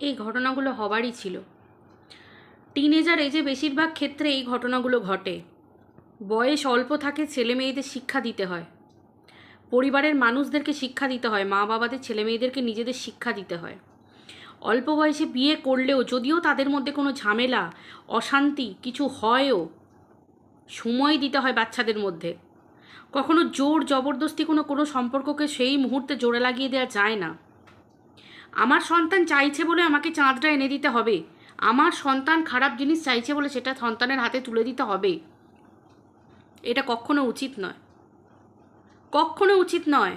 এই ঘটনাগুলো হবারই ছিল। টিনেজার এজে বেশিরভাগ ক্ষেত্রে এই ঘটনাগুলো ঘটে। বয়স অল্প থাকে ছেলে মেয়েদের শিক্ষা দিতে হয়। পরিবারের মানুষদেরকে শিক্ষা দিতে হয়, মা বাবাদের ছেলে মেয়েদেরকে নিজেদের শিক্ষা দিতে হয়। অল্প বয়সে বিয়ে করলেও যদিও তাদের মধ্যে কোনো ঝামেলা, অশান্তি কিছু হয়ও সময় দিতে হয় বাচ্চাদের মধ্যে। কখনো জোর, জবরদস্তি কোনো কোনো সম্পর্ককে সেই মুহূর্তে জোরে লাগিয়ে দেওয়া যায় না। আমার সন্তান চাইছে বলে আমাকে চাঁদটা এনে দিতে হবে। আমার সন্তান খারাপ জিনিস চাইছে বলে সেটা সন্তানের হাতে তুলে দিতে হবে। এটা কখনো উচিত নয়। কখনো উচিত নয়।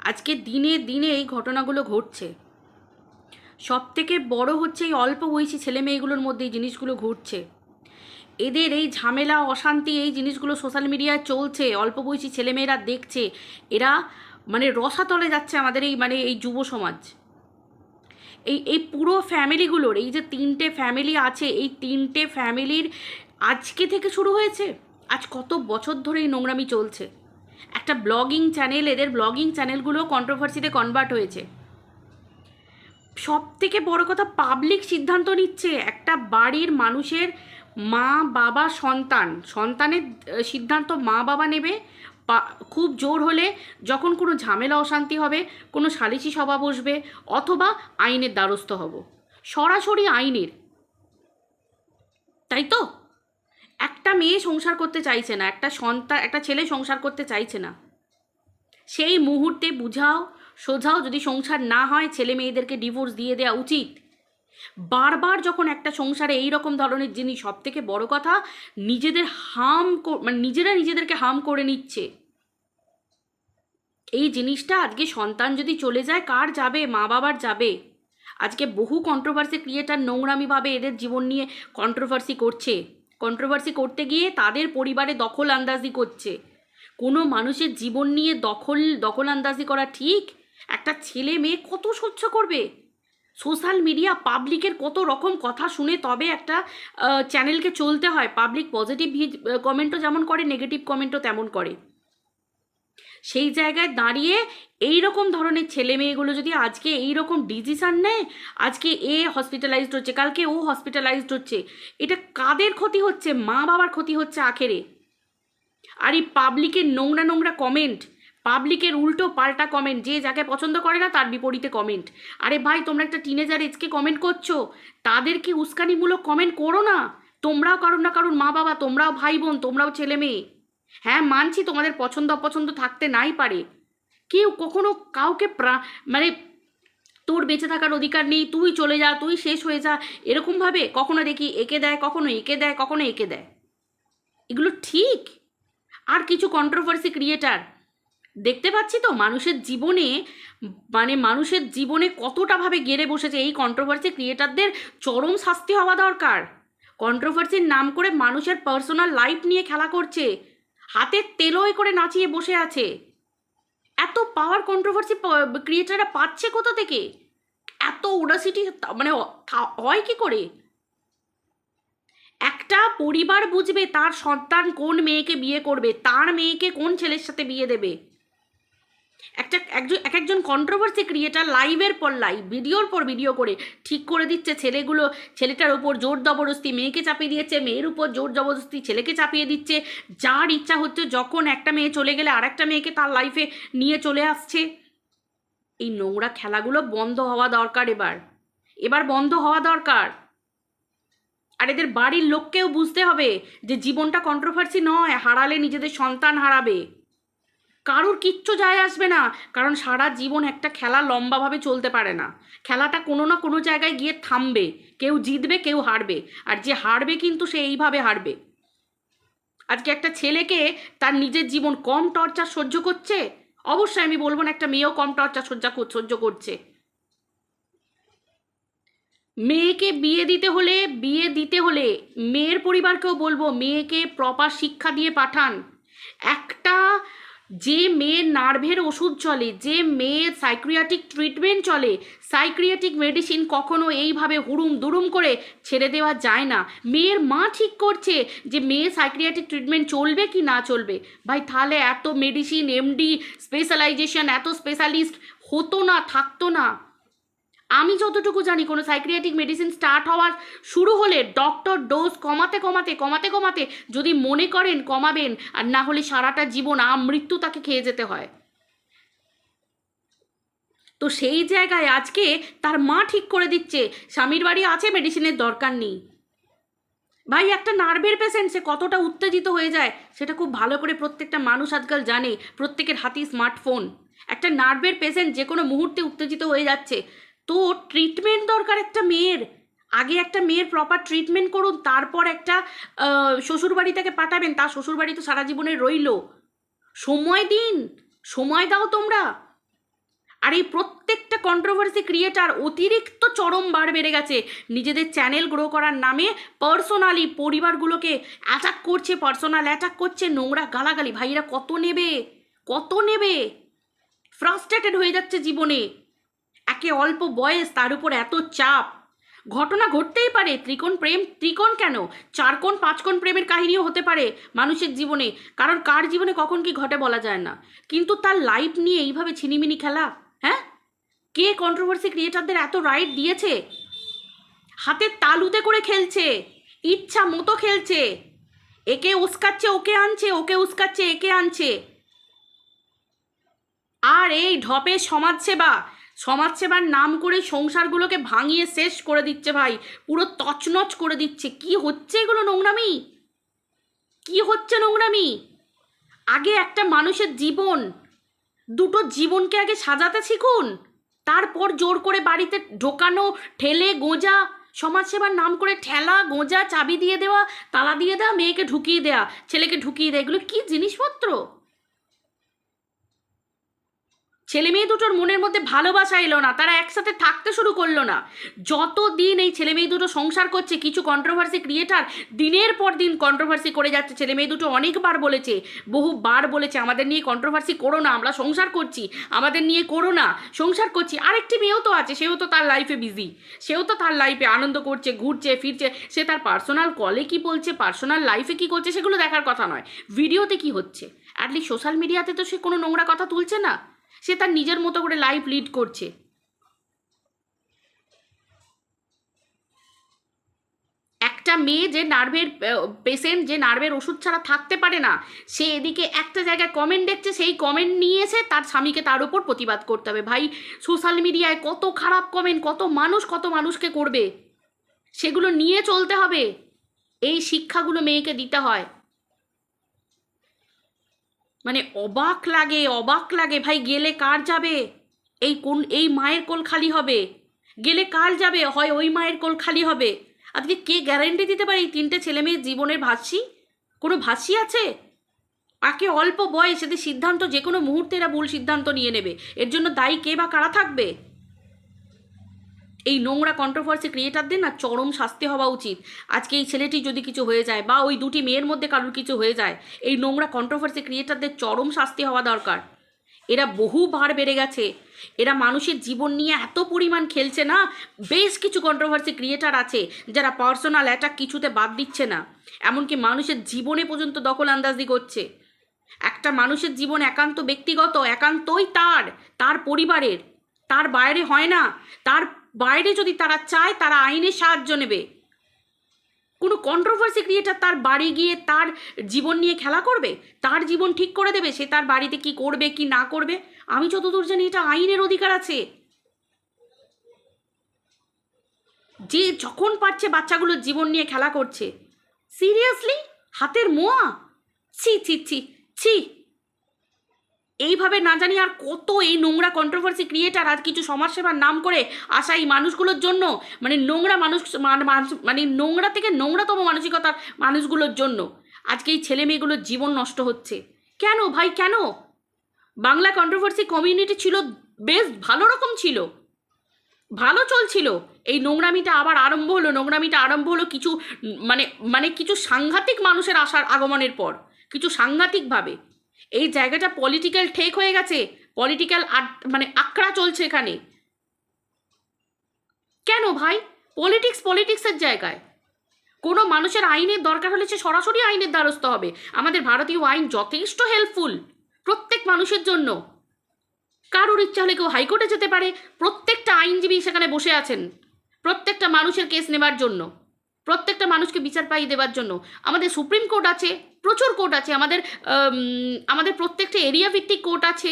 আজকে দিনে দিনে এই ঘটনাগুলো ঘটছে। সব থেকে বড় হচ্ছে এই অল্প বয়সী ছেলে মেয়েগুলোর মধ্যে এই জিনিসগুলো ঘটছে। এদের এই ঝামেলা, অশান্তি, এই জিনিসগুলো সোশ্যাল মিডিয়ায় চলছে, অল্প বয়সী ছেলেমেয়েরা দেখছে। এরা মানে রসাতলে যাচ্ছে আমাদের এই মানে এই যুব সমাজ। এই এই পুরো ফ্যামিলিগুলোর এই যে তিনটে ফ্যামিলি আছে, এই তিনটে ফ্যামিলির আজকে থেকে শুরু হয়েছে? আজ কত বছর ধরে এই নোংরামি চলছে? একটা ব্লগিং চ্যানেল এদের ব্লগিং চ্যানেলগুলো কন্ট্রোভার্সিতে কনভার্ট হয়েছে। সব থেকে বড় কথা পাবলিক সিদ্ধান্ত নিচ্ছে একটা বাড়ির মানুষের মা বাবা সন্তান সন্তানের সিদ্ধান্ত মা বাবা নেবে খুব জোর হলে যখন কোনো ঝামেলা, অশান্তি হবে, কোনো সালিসি সভা বসবে অথবা আইনের দ্বারস্থ হব। সরাসরি আইনের। তাই তো? একটা মেয়ে সংসার করতে চাইছে না, একটা সন্তান, একটা ছেলে সংসার করতে চাইছে না। সেই মুহূর্তে বুঝাও, সোঝাও যদি সংসার না হয়, ছেলে মেয়েদেরকে ডিভোর্স দিয়ে দেওয়া উচিত। বারবার যখন একটা সংসারে এই রকম ধরনের জিনিস সব থেকে বড় কথা, নিজেদের হার্ম মানে নিজেরা নিজেদেরকে হার্ম করে নিচ্ছে। এই জিনিসটা আজকে সন্তান যদি চলে যায়, কার যাবে? মা বাবার যাবে। আজকে বহু কন্ট্রোভার্সি ক্রিয়েটার নোংরামিভাবে এদের জীবন নিয়ে কন্ট্রোভার্সি করছে। কন্ট্রোভার্সি করতে গিয়ে তাদের পরিবারে দখল আন্দাজি করছে। কোনো মানুষের জীবন নিয়ে দখল দখল আন্দাজি করা ঠিক? একটা ছেলে মেয়ে কত সহ্য করবে? সোশ্যাল মিডিয়া পাবলিকের কত রকম কথা শুনে তবে একটা চ্যানেলকে চলতে হয়। পাবলিক পজিটিভ কমেন্টও যেমন করে, নেগেটিভ কমেন্টও তেমন করে। সেই জায়গায় দাঁড়িয়ে এই রকম ধরনের ছেলে মেয়েগুলো যদি আজকে এই রকম ডিসিশান নেয়, আজকে এ হসপিটালাইজড হচ্ছে, কালকে ও হসপিটালাইজড হচ্ছে, এটা কাদের ক্ষতি হচ্ছে? মা বাবার ক্ষতি হচ্ছে আখেরে। আর এই পাবলিকের নোংরা নোংরা কমেন্ট পাবলিকের উল্টো পাল্টা কমেন্ট যে যাকে পছন্দ করে না তার বিপরীতে কমেন্ট আরে ভাই, তোমরা একটা টিনেজার এজকে কমেন্ট করছ তাদেরকে উস্কানিমূলক কমেন্ট করো না? তোমরাও কারণ না কারণ মা বাবা তোমরাও ভাই বোন তোমরাও ছেলে মেয়ে হ্যাঁ মানছি তোমাদের পছন্দ অপছন্দ থাকতে নাই পারে। কেউ কখনো কাউকে প্রা- মানে তোর বেঁচে থাকার অধিকার নেই, তুই চলে যা, তুই শেষ হয়ে যা, এরকমভাবে কখনো দেখি একে দেয়, কখনো একে দেয়, কখনো একে দেয়। এগুলো ঠিক? আর কিছু কন্ট্রোভার্সি ক্রিয়েটার দেখতে পাচ্ছি তো মানুষের জীবনে মানে মানুষের জীবনে কতটা ভাবে গেড়ে বসেছে এই কন্ট্রোভার্সি ক্রিয়েটারদের চরম শাস্তি হওয়া দরকার। কন্ট্রোভার্সির নাম করে মানুষের পার্সোনাল লাইফ নিয়ে খেলা করছে, হাতে তেলোয় করে নাচিয়ে বসে আছে। এত পাওয়ার কন্ট্রোভার্সি ক্রিয়েটাররা পাচ্ছে কোথা থেকে? এত ওডাসিটি মানে হয় কি করে? একটা পরিবার বুঝবে তার সন্তান কোন মেয়েকে বিয়ে করবে, তার মেয়েকে কোন ছেলের সাথে বিয়ে দেবে? একটা একজন এক একজন কন্ট্রোভার্সি ক্রিয়েটার লাইভের পর লাইভ ভিডিওর পর ভিডিও করে ঠিক করে দিচ্ছে ছেলেগুলো, ছেলেটার ওপর জোর জবরদস্তি, মেয়েকে চাপিয়ে দিয়েছে, মেয়ের উপর জোর জবরদস্তি, ছেলেকে চাপিয়ে দিচ্ছে। যার ইচ্ছা হচ্ছে যখন একটা মেয়ে চলে গেলে আর একটা মেয়েকে তার লাইফে নিয়ে চলে আসছে। এই নোংরা খেলাগুলো বন্ধ হওয়া দরকার এবার। এবার বন্ধ হওয়া দরকার। আর এদের বাড়ির লোককেও বুঝতে হবে যে জীবনটা কন্ট্রোভার্সি নয়, হারালে নিজেদের সন্তান হারাবে। কারোর কিচ্ছু যায় আসবে না। কারণ সারা জীবন একটা খেলা লম্বাভাবে চলতে পারে না। খেলাটা কোনো না কোনো জায়গায় গিয়ে থামবে। কেউ জিতবে, কেউ হারবে। আর যে হারবে কিন্তু সে এইভাবে হারবে। আজকে একটা ছেলেকে তার নিজের জীবন কম টর্চার সহ্য করছে? অবশ্যই আমি বলব না, একটা মেয়েও কম টর্চার সহ্য সহ্য করছে। মেয়েকে বিয়ে দিতে হলে, বিয়ে দিতে হলে মেয়ের পরিবারকেও বলব, মেয়েকে প্রপার শিক্ষা দিয়ে পাঠান। একটা যে মেয়ের নার্ভের ওষুধ চলে, যে মেয়ের সাইক্রিয়াটিক ট্রিটমেন্ট চলে সাইক্রিয়াটিক মেডিসিন কখনো এইভাবে হুড়ুম দুরুম করে ছেড়ে দেওয়া যায় না। মেয়ের মা ঠিক করছে যে মেয়ে সাইক্রিয়াটিক ট্রিটমেন্ট চলবে কি না চলবে। ভাই, তাহলে এত মেডিসিন এমডি স্পেশালাইজেশন এত স্পেশালিস্ট হতো না, থাকতো না। আমি যতটুকু জানি, কোনো সাইক্রিয়াটিক মেডিসিন স্টার্ট হওয়ার শুরু হলে ডক্টর ডোজ কমাতে কমাতে কমাতে কমাতে যদি মনে করেন কমাবেন, আর না হলে সারাটা জীবন আমৃত্যু তাকে খেয়ে যেতে হয়। তো সেই জায়গায় আজকে তার মা ঠিক করে দিচ্ছে, স্বামীর বাড়ি আছে মেডিসিনের দরকার নেই। ভাই, একটা নার্ভের পেশেন্ট সে কতটা উত্তেজিত হয়ে যায়, সেটা খুব ভালো করে প্রত্যেকটা মানুষ আজকাল জানে, প্রত্যেকের হাতেই স্মার্টফোন একটা নার্ভের পেশেন্ট যে কোনো মুহূর্তে উত্তেজিত হয়ে যাচ্ছে ট্রিটমেন্ট দরকার একটা মেয়ের। আগে একটা মেয়ের প্রপার ট্রিটমেন্ট করুন, তারপর একটা শ্বশুরবাড়ি তাকে পাঠাবেন, তার শ্বশুরবাড়ি তো সারা জীবনে রইল। সময় দিন, সময় দাও তোমরা। আর এই প্রত্যেকটা কন্ট্রোভার্সি ক্রিয়েটার অতিরিক্ত চরম বার বেড়ে গেছে। নিজেদের চ্যানেল গ্রো করার নামে পার্সোনালি পরিবারগুলোকে অ্যাটাক করছে পার্সোনাল অ্যাটাক করছে, নোংরা গালাগালি। ভাইরা কত নেবে? কত নেবে? ফ্রাস্ট্রেটেড হয়ে যাচ্ছে জীবনে। একে অল্প বয়স, তার উপর এত চাপ। ঘটনা ঘটতেই পারে, ত্রিকোণ প্রেম, ত্রিকোণ কেন? চার কোণ পাঁচ কোণ প্রেমের কাহিনীও হতে পারে মানুষের জীবনে কারণ কার জীবনে কখন কি ঘটে বলা যায় না। কিন্তু তার লাইফ নিয়ে এইভাবে ছিনিমিনি খেলা হ্যাঁ? কে কন্ট্রোভার্সি ক্রিয়েটারদের এত রাইট দিয়েছে? হাতের তালুতে করে খেলছে, ইচ্ছা মতো খেলছে। একে উস্কাচ্ছে, ওকে আনছে, ওকে উস্কাচ্ছে, একে আনছে। আর এই ঢপে সমাজসেবা সমাজসেবার নাম করে সংসারগুলোকে ভাঙিয়ে শেষ করে দিচ্ছে ভাই। পুরো তছনছ করে দিচ্ছে। কি হচ্ছে এগুলো নোংরামি? কি হচ্ছে নোংরামি? আগে একটা মানুষের জীবন, দুটো জীবনকে আগে সাজাতে শিখুন, তারপর জোর করে বাড়িতে ঢোকানো, ঠেলে গোঁজা, সমাজসেবার নাম করে ঠেলা, গোঁজা, চাবি দিয়ে দেওয়া, তালা দিয়ে দেওয়া, মেয়েকে ঢুকিয়ে দেওয়া, ছেলেকে ঢুকিয়ে দেওয়া, এগুলো কী জিনিসপত্র? ছেলে মেয়ে দুটোর মনের মধ্যে ভালোবাসা এলো না, তারা একসাথে থাকতে শুরু করল না। যত দিন এই ছেলে মেয়ে দুটো সংসার করছে, কিছু কন্ট্রোভার্সি ক্রিয়েটার দিনের পর দিন কন্ট্রোভার্সি করে যাচ্ছে। ছেলে মেয়ে দুটো অনেকবার বলেছে, বহুবার বলেছে, আমাদের নিয়ে কন্ট্রোভার্সি করো না, আমরা সংসার করছি, আমাদের নিয়ে করো না, সংসার করছি। আরেকটি মেয়েও তো আছে, সেও তো তার লাইফে বিজি সেও তো তার লাইফে আনন্দ করছে, ঘুরছে, ফিরছে, সে তার পার্সোনাল কলে কি বলছে পার্সোনাল লাইফে কি করছে, সেগুলো দেখার কথা নয়। ভিডিওতে কি হচ্ছে? অ্যাটলিস্ট সোশ্যাল মিডিয়াতে তো সে কোনো নোংরা কথা তুলছে না। সে তার নিজের মতো করে লাইফ লিড করছে। একটা মেয়ে যে নার্ভের পেশেন্ট যে নার্ভের ওষুধ ছাড়া থাকতে পারে না, সে এদিকে একটা জায়গায় কমেন্ট দেখছে, সেই কমেন্ট নিয়ে এসে তার স্বামীকে তার উপর প্রতিবাদ করতে হবে। ভাই সোশ্যাল মিডিয়ায় কত খারাপ কমেন্ট কত মানুষ কত মানুষকে করবে? সেগুলো নিয়ে চলতে হবে। এই শিক্ষাগুলো মেয়েকে দিতে হয়। মানে অবাক লাগে অবাক লাগে, ভাই গেলে কার যাবে? এই কোন, এই মায়ের কোল খালি হবে। গেলে কার যাবে? হয় ওই মায়ের কোল খালি হবে। আজকে কে গ্যারেন্টি দিতে পারে এই তিনটে ছেলে মেয়ের জীবনের ভাসি কোনো ভাসি আছে? আকে অল্প বয়স সিদ্ধান্ত যে কোনো মুহূর্তে এরা ভুল সিদ্ধান্ত নিয়ে নেবে, এর জন্য দায়ী কে বা কারা থাকবে? এই নোংরা কন্ট্রোভার্সি ক্রিয়েটারদের না চরম শাস্তি হওয়া উচিত। আজকে এই ছেলেটি যদি কিছু হয়ে যায় বা ওই দুটি মেয়ের মধ্যে কারোর কিছু হয়ে যায়, এই নোংরা কন্ট্রোভার্সি ক্রিয়েটারদের চরম শাস্তি হওয়া দরকার। এরা বহুবার বেড়ে গেছে। এরা মানুষের জীবন নিয়ে এত পরিমাণ খেলছে না, বেশ কিছু কন্ট্রোভার্সি ক্রিয়েটার আছে যারা পার্সোনাল অ্যাটাক কিছুতে বাদ দিচ্ছে না। এমনকি মানুষের জীবনে পর্যন্ত দখল আন্দাজি করছে। একটা মানুষের জীবন একান্ত ব্যক্তিগত, একান্তই তার তার পরিবারের। তার বাইরে হয় না, তার বাইরে যদি তারা চায়, তারা আইনের সাহায্য নেবে। কোনো কন্ট্রোভার্সি ক্রিয়েটার তার বাড়ি গিয়ে তার জীবন নিয়ে খেলা করবে? তার জীবন ঠিক করে দেবে? সে তার বাড়িতে কি করবে, কি না করবে? আমি যতদূর জানি এটা আইনের অধিকার আছে। যে যখন পারছে বাচ্চাগুলোর জীবন নিয়ে খেলা করছে। সিরিয়াসলি হাতের মোয়া? ছি ছি ছি ছি। এইভাবে না জানি আর কত এই নোংরা কন্ট্রোভার্সি ক্রিয়েটার আর কিছু সমাজসেবার নাম করে আসা এই মানুষগুলোর জন্য মানে নোংরা মানুষ, মান- নোংরা থেকে নোংরাতম মানসিকতার মানুষগুলোর জন্য আজকে এই ছেলে মেয়েগুলোর জীবন নষ্ট হচ্ছে। কেন ভাই, কেন? বাংলা কন্ট্রোভার্সি কমিউনিটি ছিল বেশ ভালো রকম ছিল, ভালো চলছিল। এই নোংরামিটা আবার আরম্ভ হলো, নোংরামিটা আরম্ভ হলো কিছু মানে মানে কিছু সাংঘাতিক মানুষের আসার আগমনের পর, কিছু সাংঘাতিকভাবে। এই জায়গাটা পলিটিক্যাল ঠেক হয়ে গেছে। পলিটিক্যাল মানে আঁকড়া চলছে এখানে। কেন ভাই? পলিটিক্স পলিটিক্সের জায়গায়। কোনো মানুষের আইনের দরকার হলে সে সরাসরি আইনের দ্বারস্থ হবে। আমাদের ভারতীয় আইন যথেষ্ট হেল্পফুল প্রত্যেক মানুষের জন্য। কারোর ইচ্ছা হলে কেউ হাইকোর্টে যেতে পারে। প্রত্যেকটা আইনজীবী সেখানে বসে আছেন। প্রত্যেকটা মানুষের কেস নেবার জন্য। প্রত্যেকটা মানুষকে বিচার পাইয়ে দেওয়ার জন্য। আমাদের সুপ্রিম কোর্ট আছে, প্রচুর কোর্ট আছে, আমাদের আমাদের প্রত্যেকটা এরিয়া ভিত্তিক কোর্ট আছে।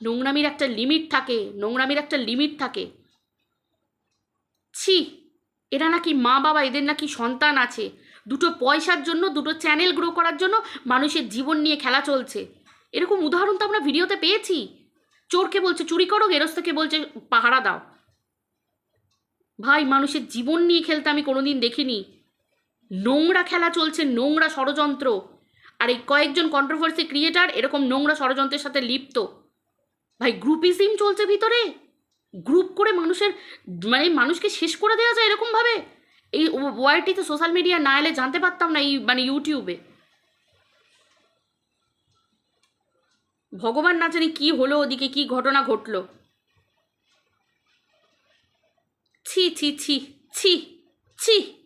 নোংরামির একটা লিমিট থাকে, নোংরামির একটা লিমিট থাকে। ছি, এরা নাকি মা বাবা, এদের নাকি সন্তান আছে। দুটো পয়সার জন্য, দুটো চ্যানেল গ্রো করার জন্য মানুষের জীবন নিয়ে খেলা চলছে। এরকম উদাহরণ তো আমরা ভিডিওতে পেয়েছি। চোরকে বলছে, চুরি করো গেরস্তকে বলছে, পাহারা দাও। ভাই, মানুষের জীবন নিয়ে খেলতে আমি কোনোদিন দেখিনি। নোংরা খেলা চলছে, নোংরা ষড়যন্ত্র। আর এই কয়েকজন কন্ট্রোভার্সি ক্রিয়েটার এরকম নোংরা ষড়যন্ত্রের সাথে লিপ্ত। ভাই গ্রুপিজম চলছে ভিতরে? গ্রুপ করে মানুষের মানে মানুষকে শেষ করে দেওয়া যায় এরকমভাবে? এই ওয়ার্ডটি সোশ্যাল মিডিয়া না এলে জানতে পারতাম না এই মানে ইউটিউবে। ভগবান না জানি কি হলো, ওদিকে কি ঘটনা ঘটলো। ছি ছি ছি ছি ছি